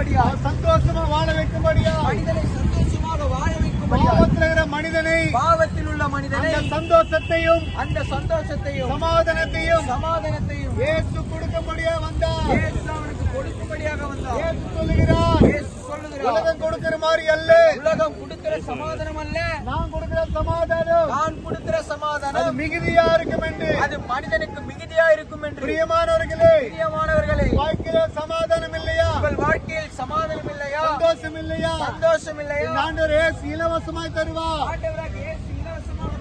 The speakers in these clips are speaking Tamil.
வைக்கும்படியா? சந்தோஷமா வாழ வைக்கும்படியா? மனிதனை சந்தோஷமாக வாழ வைக்கும்படியா? பாவத்தில் இருக்கிற மனிதனை பாவத்தில் உள்ள மனிதனை அந்த சந்தோஷத்தையும் அந்த சந்தோஷத்தையும் சமாதானத்தையும் சமாதானத்தையும் இயேசு கொடுக்கும்படியா வந்தார். இயேசு அவனுக்கு கொடுக்கும்படியாக வந்தார். இயேசு சொல்லுகிறார். இயேசு சொல்லுகிறார். உலகம் கொடுக்கிற மாதிரி அல்ல. உலகம் கொடுக்கிற சமாதானம் அல்ல. நான் கொடுக்கிற சமாதானம். நான் கொடுக்கிற சமாதானம். மிகுதியா இருக்கும் என்று. அது மனிதனுக்கு மிகுதியா இருக்கும் என்று. பிரியமானவர்களே பிரியமானவர்களே. வாழ்க்கையில சமாதானம் இல்லையா உங்கள் வாழ்க்கையில் சமாதானம் இல்லையா சந்தோஷம் இல்லையா சந்தோஷம் இல்லையா ஆண்டவர் இயேசு இலவசமாய் தருவா ஆண்டவராக இயேசு இலவசமாக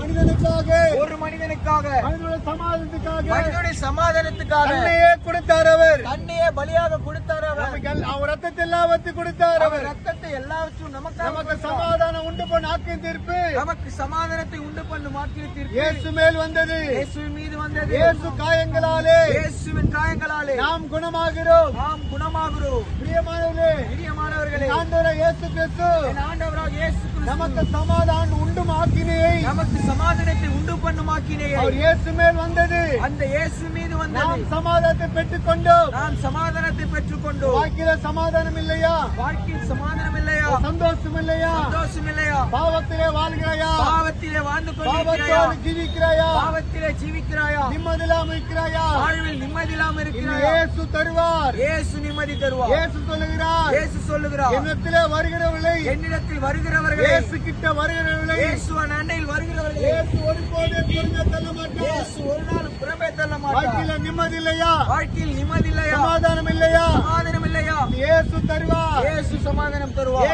மனிதனுக்காக ஒரு மனிதனுக்காக. மனிதனுடைய சமாதானத்துக்காக மனிதனுடைய சமாதானத்துக்காக. தன்னையே கொடுத்தார் அவர் தன்னையே பலியாக கொடுத்தார் அவர் நமக்கு அவர் ரத்தத்தை எல்லாவற்றையும் கொடுத்தார் அவர் ரத்தத்தை எல்லாவற்றும் நமக்கு கொடுத்தார். சமாதானம் உண்டு. ஆக்கின் தீர்ப்பு நமக்கு சமாதானத்தை உண்டு பண்ணு மாற்றியத்திற்கு இயேசு மேல் வந்தது. இயேசுவின் மீது வந்தது. இயேசு காயங்களாலே. இயேசுவின் காயங்களாலே. நாம் குணமாகிறோம். நாம் குணமாகிறோம். பிரியமானவர்களே பிரியமானவர்களே. ஆண்டவராக இயேசு கிறிஸ்து. ஆண்டவராக இயேசு நமக்கு சமாதானம் உண்டு ஆக்கினேயை நமக்கு சமாதானத்தை உண்டு பண்ணுமாக்கினேயே அவர் இயேசு மேல் வந்தது. அந்த இயேசு மீது நாம் வந்தது சமாதானத்தை பெற்றுக்கொண்டோம். நாம் சமாதானத்தை பெற்றுக்கொண்டோம். வாழ்க்கையில சமாதானம் இல்லையா? வாழ்க்கையில் சமாதானம் இல்லையா? சந்தோஷம் இல்லையா? சந்தோஷம் இல்லையா? பாவத்திலே வாழ்கிறாயா? பாவத்திலே வாழ்ந்து பாவத்தோடு ஜீவிக்கிறாயா? பாவத்திலே ஜீவிக்கிறாயா? நிம்மதியில்லாம இருக்கிறாயா? வாழ்வில் நிம்மதி இல்லாம இருக்கிறாயா? இயேசு தருவார். இயேசு நிம்மதி தருவார். இயேசு சொல்லுகிறார். இயேசு சொல்லுகிறார். என்னத்திலே வருகிறவில்லை என்னிடத்தில் வருகிறவர்களே. இயேசு கிட்ட வருகிறவில்லை இயேசுவன் அண்டையில் வருகிறவர்களே. இயேசு ஒருபோதே புரிஞ்ச தள்ள மாட்டார். இயேசு ஒரு நாள் புறமே தள்ள மாட்டார். வாழ்க்கையில நிம்மதி இல்லையா வாழ்க்கையில் நிம்மதி இல்லையா சமாதானம் இல்லையா? சமாதானம் இல்லையா? இயேசு தருவார். இயேசு சமாதானம் தருவார்.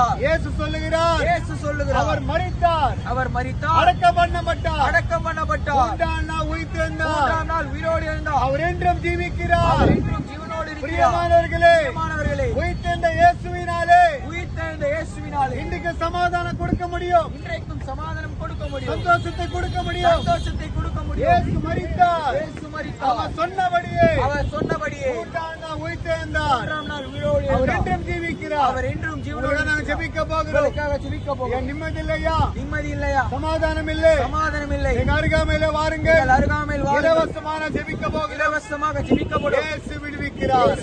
ஏனென்றால் இயேசு சொல்லுகிறார். இயேசு சொல்லுகிறார். அவர் மறித்தார். அவர் மரித்தார் அடக்கம் பண்ணப்பட்டார். அடக்கம் பண்ணப்பட்டார். மூன்றாம் நாள் உயிர்த்தெழுந்தார். மூன்றாம் நாள் உயிரோடு இருந்தார் அவர் என்றும் ஜீவிக்கிறார். அவர் இன்றும் ஜீவனோடு இருக்கிறார். பிரியமானவர்களே பிரியமானவர்களே உயிர்த்தெழுந்த இயேசுவினாலே உயிர்த்தெழுந்த இயேசுவினாலே இன்றைக்கு சமாதானம் கொடுக்க முடியும். இன்றைக்கும் சமாதானம் கொடுக்க முடியும். சந்தோஷத்தை கொடுக்க முடியும். சந்தோஷத்தை கொடுக்க முடியும். இயேசு மறித்தார். இயேசு மரித்தார் அவர் சொன்னபடியே அவர் சொன்னபடியே மூன்றாம் நாள் உயிர்த்தெழுந்தார் மூன்றாம் நாள் உயிரோடு அவர் இருந்தார் என்றும் ஜீவிக்கிறார் அவர் என்றும் ஜீவனோடு நாங்கள். ஜெபிக்க போகிறோம் ஜெபிக்க போகிறோம். நிம்மதி இல்லையா நிம்மதி இல்லையா சமாதானம் இல்லை சமாதானம் இல்லை எங்க அருகாமையில உங்கள் அருகாமையில். இலவசமான ஜெபிக்க போகிறோம். இலவசமாக ஜெபிக்கப்படும் இயேசு விடுவிக்கிறார்.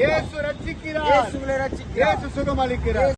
இயேசு ரட்சிக்கிறார். இயேசுவை ரட்சிக்கிறார். இயேசு சுகம் அளிக்கிறார்